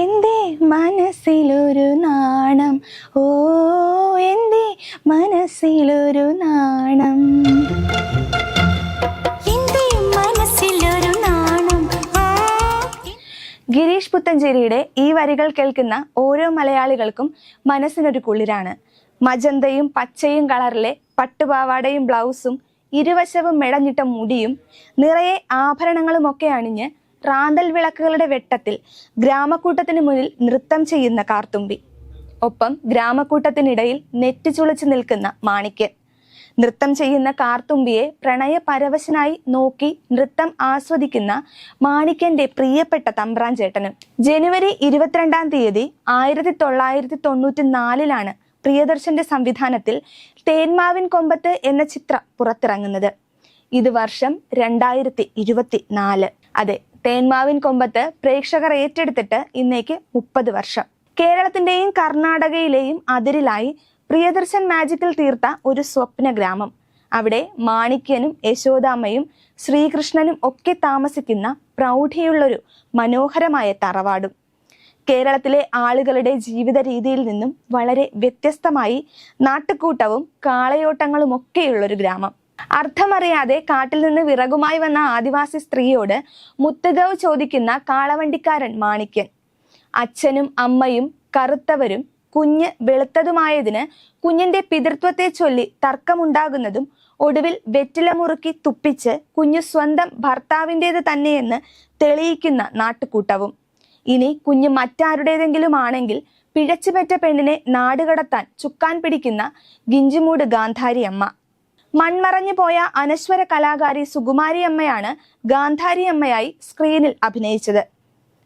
എന്റെ മനസ്സിലൊരു നാണം? ഓ എന്റെ മനസ്സിലൊരു നാണം? ഗിരീഷ് പുത്തഞ്ചേരിയുടെ ഈ വരികൾ കേൾക്കുന്ന ഓരോ മലയാളികൾക്കും മനസ്സിനൊരു കുളിരാണ്. മജന്തയും പച്ചയും കളറിലെ പട്ടുപാവാടയും ബ്ലൗസും ഇരുവശവും മെടഞ്ഞിട്ട മുടിയും നിറയെ ആഭരണങ്ങളുമൊക്കെ അണിഞ്ഞ് റാന്തൽ വിളക്കുകളുടെ വെട്ടത്തിൽ ഗ്രാമക്കൂട്ടത്തിന് മുന്നിൽ നൃത്തം ചെയ്യുന്ന കാർത്തുമ്പി. ഒപ്പം ഗ്രാമക്കൂട്ടത്തിനിടയിൽ ചുളിച്ച് നിൽക്കുന്ന മാണിക്യൻ. നൃത്തം ചെയ്യുന്ന കാർത്തുമ്പിയെ പ്രണയ പരവശനായി നോക്കി നൃത്തം ആസ്വദിക്കുന്ന മാണിക്യന്റെ പ്രിയപ്പെട്ട തമ്പ്രാൻ ചേട്ടനും. ജനുവരി ഇരുപത്തിരണ്ടാം തീയതി ആയിരത്തി തൊള്ളായിരത്തി തൊണ്ണൂറ്റി നാലിലാണ് പ്രിയദർശന്റെ സംവിധാനത്തിൽ തേന്മാവിൻ കൊമ്പത്ത് എന്ന ചിത്രം പുറത്തിറങ്ങുന്നത്. ഇത് വർഷം രണ്ടായിരത്തി ഇരുപത്തി നാല് അതെ തേന്മാവിൻ കൊമ്പത്ത് പ്രേക്ഷകർ ഏറ്റെടുത്തിട്ട് ഇന്നേക്ക് മുപ്പത് വർഷം. കേരളത്തിന്റെയും കർണാടകയിലെയും അതിരിലായി പ്രിയദർശൻ മാജിക്കിൽ തീർത്ത ഒരു സ്വപ്ന ഗ്രാമം. അവിടെ മാണിക്യനും യശോദാമ്മയും ശ്രീകൃഷ്ണനും ഒക്കെ താമസിക്കുന്ന പ്രൗഢിയുള്ളൊരു മനോഹരമായ തറവാടും. കേരളത്തിലെ ആളുകളുടെ ജീവിത രീതിയിൽ നിന്നും വളരെ വ്യത്യസ്തമായി നാട്ടുകൂട്ടവും കാളയോട്ടങ്ങളും ഒക്കെയുള്ളൊരു ഗ്രാമം. അർത്ഥമറിയാതെ കാട്ടിൽ നിന്ന് വിറകുമായി വന്ന ആദിവാസി സ്ത്രീയോട് മുത്തുകവ് ചോദിക്കുന്ന കാളവണ്ടിക്കാരൻ മാണിക്യൻ. അച്ഛനും അമ്മയും കറുത്തവരും കുഞ്ഞ് വെളുത്തതുമായതിന് കുഞ്ഞിന്റെ പിതൃത്വത്തെ ചൊല്ലി തർക്കമുണ്ടാകുന്നതും ഒടുവിൽ വെറ്റില മുറുക്കി തുപ്പിച്ച് കുഞ്ഞു സ്വന്തം ഭർത്താവിന്റെത് തന്നെയെന്ന് തെളിയിക്കുന്ന നാട്ടുകൂട്ടവും. ഇനി കുഞ്ഞ് മറ്റാരുടേതെങ്കിലും ആണെങ്കിൽ പിഴച്ചുപെറ്റ പെണ്ണിനെ നാടുകടത്താൻ ചുക്കാൻ പിടിക്കുന്ന ഗിഞ്ചിമൂട് ഗാന്ധാരി അമ്മ മൺമറഞ്ഞു പോയ അനശ്വര കലാകാരി സുകുമാരി അമ്മയാണ് ഗാന്ധാരി അമ്മയായി സ്ക്രീനിൽ അഭിനയിച്ചത്.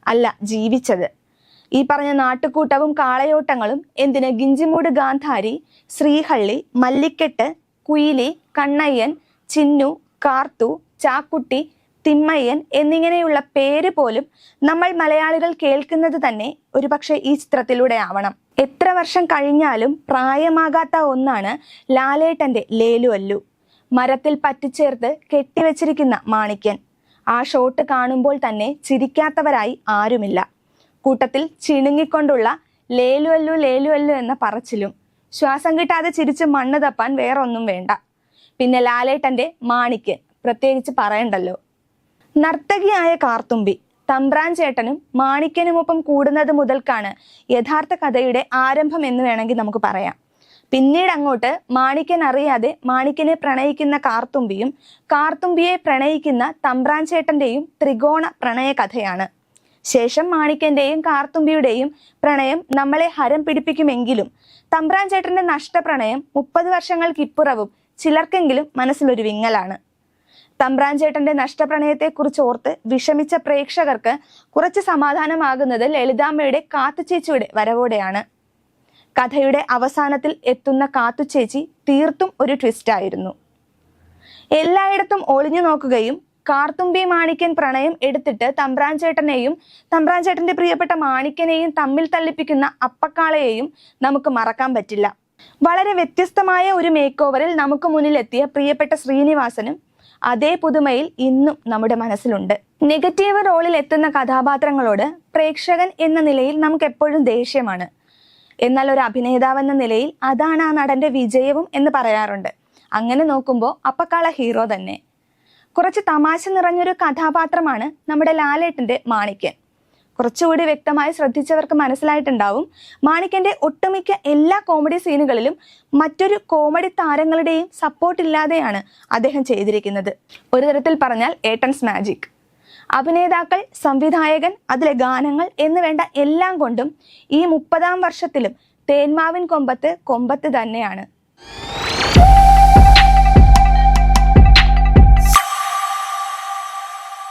അല്ല ജീവിച്ചത്. ഈ പറഞ്ഞ നാട്ടുകൂട്ടവും കാളയോട്ടങ്ങളും എന്തിന് ഗിഞ്ചിമൂട് ഗാന്ധാരി ശ്രീഹള്ളി മല്ലിക്കെട്ട് കുയിലി കണ്ണയ്യൻ ചിന്നു കാർത്തു ചാക്കുട്ടി തിമ്മയ്യൻ എന്നിങ്ങനെയുള്ള പേര് പോലും നമ്മൾ മലയാളികൾ കേൾക്കുന്നത് തന്നെ ഒരുപക്ഷെ ഈ ചിത്രത്തിലൂടെ ആവണം. എത്ര വർഷം കഴിഞ്ഞാലും പ്രായമാകാത്ത ഒന്നാണ് ലാലേട്ടന്റെ ലേലു അല്ലു. മരത്തിൽ പറ്റിച്ചേർത്ത് കെട്ടിവെച്ചിരിക്കുന്ന മാണിക്യൻ. ആ ഷോട്ട് കാണുമ്പോൾ തന്നെ ചിരിക്കാത്തവരായി ആരുമില്ല. കൂട്ടത്തിൽ ചിണുങ്ങിക്കൊണ്ടുള്ള ലേലു അല്ലു ലേലു അല്ലു എന്ന പറച്ചിലും. ശ്വാസം കിട്ടാതെ ചിരിച്ച് മണ്ണ് തപ്പാൻ വേറൊന്നും വേണ്ട. പിന്നെ ലാലേട്ടന്റെ മാണിക്യൻ. പ്രത്യേകിച്ച് പറയണ്ടല്ലോ. നർത്തകിയായ കാർത്തുമ്പി തമ്പ്രാൻ ചേട്ടനും മാണിക്കനുമൊപ്പം കൂടുന്നത് മുതൽക്കാണ് യഥാർത്ഥ കഥയുടെ ആരംഭം എന്ന് വേണമെങ്കിൽ നമുക്ക് പറയാം. പിന്നീട് അങ്ങോട്ട് മാണിക്കൻ അറിയാതെ മാണിക്കനെ പ്രണയിക്കുന്ന കാർത്തുമ്പിയും കാർത്തുമ്പിയെ പ്രണയിക്കുന്ന തമ്പ്രാൻ ചേട്ടന്റെയും ത്രികോണ പ്രണയ കഥയാണ്. ശേഷം മാണിക്കന്റെയും കാർത്തുമ്പിയുടെയും പ്രണയം നമ്മളെ ഹരം പിടിപ്പിക്കുമെങ്കിലും തമ്പ്രാൻ ചേട്ടന്റെ നഷ്ടപ്രണയം മുപ്പത് വർഷങ്ങൾക്കിപ്പുറവും ചിലർക്കെങ്കിലും മനസ്സിലൊരു വിങ്ങലാണ്. തമ്പ്രാൻ ചേട്ടന്റെ നഷ്ടപ്രണയത്തെക്കുറിച്ച് ഓർത്ത് വിഷമിച്ച പ്രേക്ഷകർക്ക് കുറച്ച് സമാധാനമാകുന്നത് ലളിതാമ്മയുടെ കാത്തുചേച്ചിയുടെ വരവോടെയാണ്. കഥയുടെ അവസാനത്തിൽ എത്തുന്ന കാത്തുചേച്ചി തീർത്തും ഒരു ട്വിസ്റ്റ് ആയിരുന്നു. എല്ലായിടത്തും ഒളിഞ്ഞു നോക്കുകയും കാർത്തുമ്പി മാണിക്യൻ പ്രണയം എടുത്തിട്ട് തമ്പ്രാൻ ചേട്ടനെയും ചേട്ടന്റെ പ്രിയപ്പെട്ട മാണിക്കനെയും തമ്മിൽ തല്ലിപ്പിക്കുന്ന അപ്പക്കാളയെയും നമുക്ക് മറക്കാൻ പറ്റില്ല. വളരെ വ്യത്യസ്തമായ ഒരു മേക്ക് ഓവറിൽ നമുക്ക് മുന്നിലെത്തിയ പ്രിയപ്പെട്ട ശ്രീനിവാസനും അതേ പുതുമയിൽ ഇന്നും നമ്മുടെ മനസ്സിലുണ്ട്. നെഗറ്റീവ് റോളിൽ എത്തുന്ന കഥാപാത്രങ്ങളോട് പ്രേക്ഷകൻ എന്ന നിലയിൽ നമുക്ക് എപ്പോഴും ദേഷ്യമാണ്. എന്നാൽ ഒരു അഭിനേതാവ് എന്ന നിലയിൽ അതാണ് ആ നടന്റെ വിജയവും എന്ന് പറയാറുണ്ട്. അങ്ങനെ നോക്കുമ്പോൾ അപ്പക്കാള ഹീറോ തന്നെ. കുറച്ച് തമാശ നിറഞ്ഞൊരു കഥാപാത്രമാണ് നമ്മുടെ ലാലേട്ടന്റെ മാണിക്യൻ. കുറച്ചുകൂടി വ്യക്തമായി ശ്രദ്ധിച്ചവർക്ക് മനസ്സിലായിട്ടുണ്ടാവും. മാണിക്കന്റെ ഒട്ടുമിക്ക എല്ലാ കോമഡി സീനുകളിലും മറ്റൊരു കോമഡി താരങ്ങളുടെയും സപ്പോർട്ട് ഇല്ലാതെയാണ് അദ്ദേഹം ചെയ്തിരിക്കുന്നത്. ഒരു തരത്തിൽ പറഞ്ഞാൽ ഏട്ടൻസ് മാജിക് അഭിനേതാക്കൾ സംവിധായകൻ അതിലെ ഗാനങ്ങൾ എന്ന് വേണ്ട എല്ലാം കൊണ്ടും ഈ മുപ്പതാം വർഷത്തിലും തേന്മാവിൻ കൊമ്പത്ത് കൊമ്പത്ത് തന്നെയാണ്.